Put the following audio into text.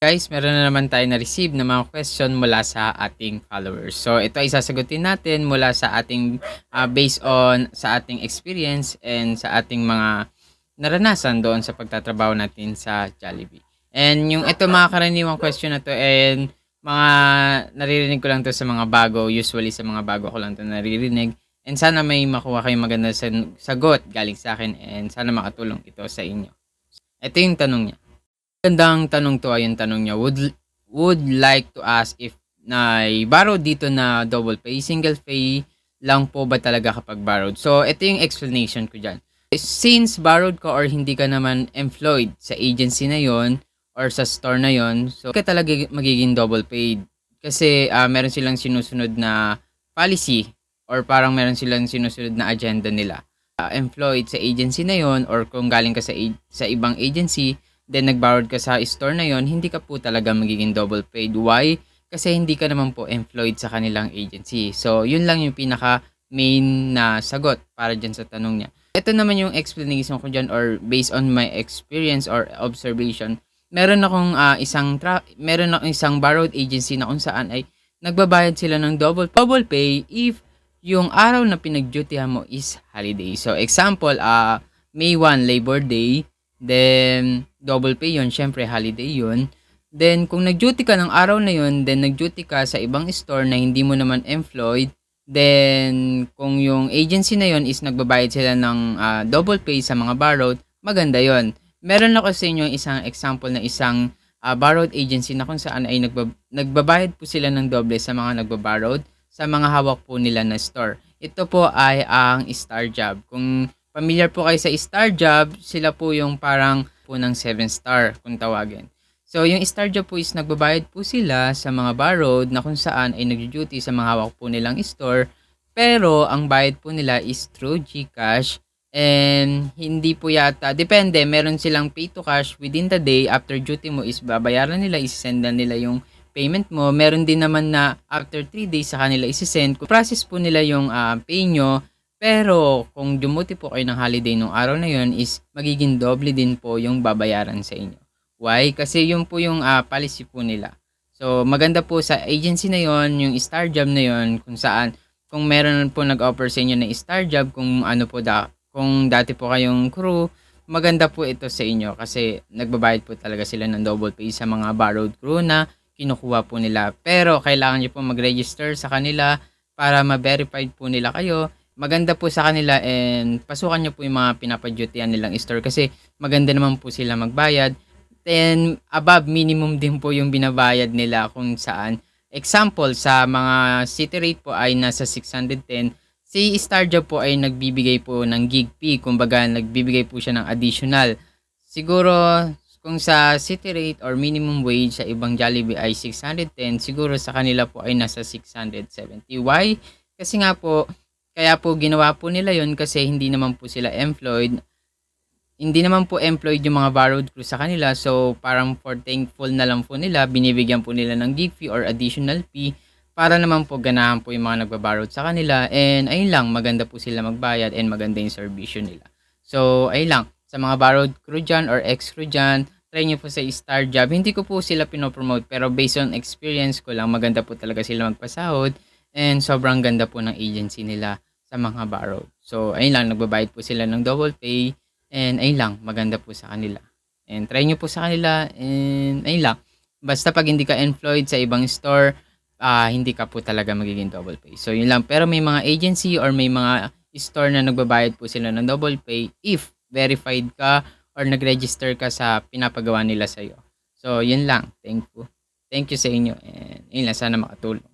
Guys, meron na naman tayo na-receive na mga question mula sa ating followers. So, ito ay sasagutin natin mula sa ating, ah, based on sa ating experience and sa ating mga naranasan doon sa pagtatrabaho natin sa Jollibee. And yung ito mga karaniwang question na to and mga naririnig ko lang to sa mga bago, usually sa mga bago ko lang to naririnig. And sana may makuha kayong maganda sa sagot galing sa akin and sana makatulong ito sa inyo. Ito yung tanong niya. Gandang tanong to ay yung tanong niya. Would, would like to ask if na borrow dito na double pay, single pay lang po ba talaga kapag borrowed? So, ito yung explanation ko dyan. Since borrowed ka or hindi ka naman employed sa agency na yon or sa store na yon, so ka talaga magiging double paid. Kasi ah, meron silang sinusunod na policy or parang meron silang sinusunod na agenda nila. Ah, employed sa agency na yon or kung galing ka sa, sa ibang agency, then nag-borrowed ka sa store na yon, hindi ka po talaga magiging double paid. Why? Kasi hindi ka naman po employed sa kanilang agency. So, yun lang yung pinaka main na sagot para dyan sa tanong niya. Ito naman yung explanation ko dyan or based on my experience or observation. Meron akong ah, isang tra- meron akong isang borrowed agency na kung saan ay nagbabayad sila ng double double pay if yung araw na pinag-dutyhan mo is holiday. So example, ah May 1 Labor Day, then double pay yun, syempre holiday yun. Then kung nag-duty ka ng araw na yun, then nag-duty ka sa ibang store na hindi mo naman employed, then kung yung agency na yun is nagbabayad sila ng ah, double pay sa mga borrowed, maganda yon. Meron ako sa inyo isang example na isang ah, borrowed agency na kung saan ay nagba- nagbabayad po sila ng doble sa mga nagbaborrowed sa mga hawak po nila na store. Ito po ay ang Star Job. Kung familiar po kayo sa Star Job, sila po yung parang po ng 7 star kung tawagin. So, yung Star Job po is nagbabayad po sila sa mga borrowed na kung saan ay nag-duty sa mga hawak po nilang store. Pero, ang bayad po nila is through GCash and hindi po yata, depende, meron silang pay to cash within the day after duty mo is babayaran nila, isisendan nila yung payment mo. Meron din naman na after 3 days sa kanila isisend. Kung process po nila yung ah, pay nyo, pero kung dumuti po kayo ng holiday nung araw na yon is magiging doble din po yung babayaran sa inyo. Why? Kasi yun po yung ah, policy po nila. So maganda po sa agency na yon, yung Star Job na yon, kung saan kung meron po nag-offer sa inyo na Star Job, kung ano po da, kung dati po kayong crew, maganda po ito sa inyo kasi nagbabayad po talaga sila ng double pay sa mga borrowed crew na kinukuha po nila. Pero kailangan nyo po mag-register sa kanila para ma-verified po nila kayo. Maganda po sa kanila and pasukan nyo po yung mga pinapadyutian nilang store kasi maganda naman po sila magbayad. Then above minimum din po yung binabayad nila kung saan. Example, sa mga city rate po ay nasa 610. Si Starjob po ay nagbibigay po ng gig fee. Kumbaga, nagbibigay po siya ng additional. Siguro, kung sa city rate or minimum wage sa ibang Jollibee ay 610, siguro sa kanila po ay nasa 670. Why? Kasi nga po, kaya po ginawa po nila yon kasi hindi naman po sila employed. Hindi naman po employed yung mga borrowed crew sa kanila. So, parang for thankful na lang po nila, binibigyan po nila ng gig fee or additional fee para naman po ganahan po yung mga nagbaborrowed sa kanila. And ayun lang, maganda po sila magbayad and maganda yung servisyo nila. So, ayun lang. Sa mga borrowed crew dyan or ex-crew dyan, try nyo po sa Star Job. Hindi ko po sila pinopromote pero based on experience ko lang, maganda po talaga sila magpasahod and sobrang ganda po ng agency nila sa mga borrowed. So, ayun lang, nagbabayad po sila ng double pay and ayun lang, maganda po sa kanila. And try nyo po sa kanila and ayun lang. Basta pag hindi ka employed sa ibang store, ah hindi ka po talaga magiging double pay. So, yun lang. Pero may mga agency or may mga store na nagbabayad po sila ng double pay if verified ka or nag-register ka sa pinapagawa nila sa'yo. So, yun lang. Thank you. Thank you sa inyo. And yun lang. Sana makatulong.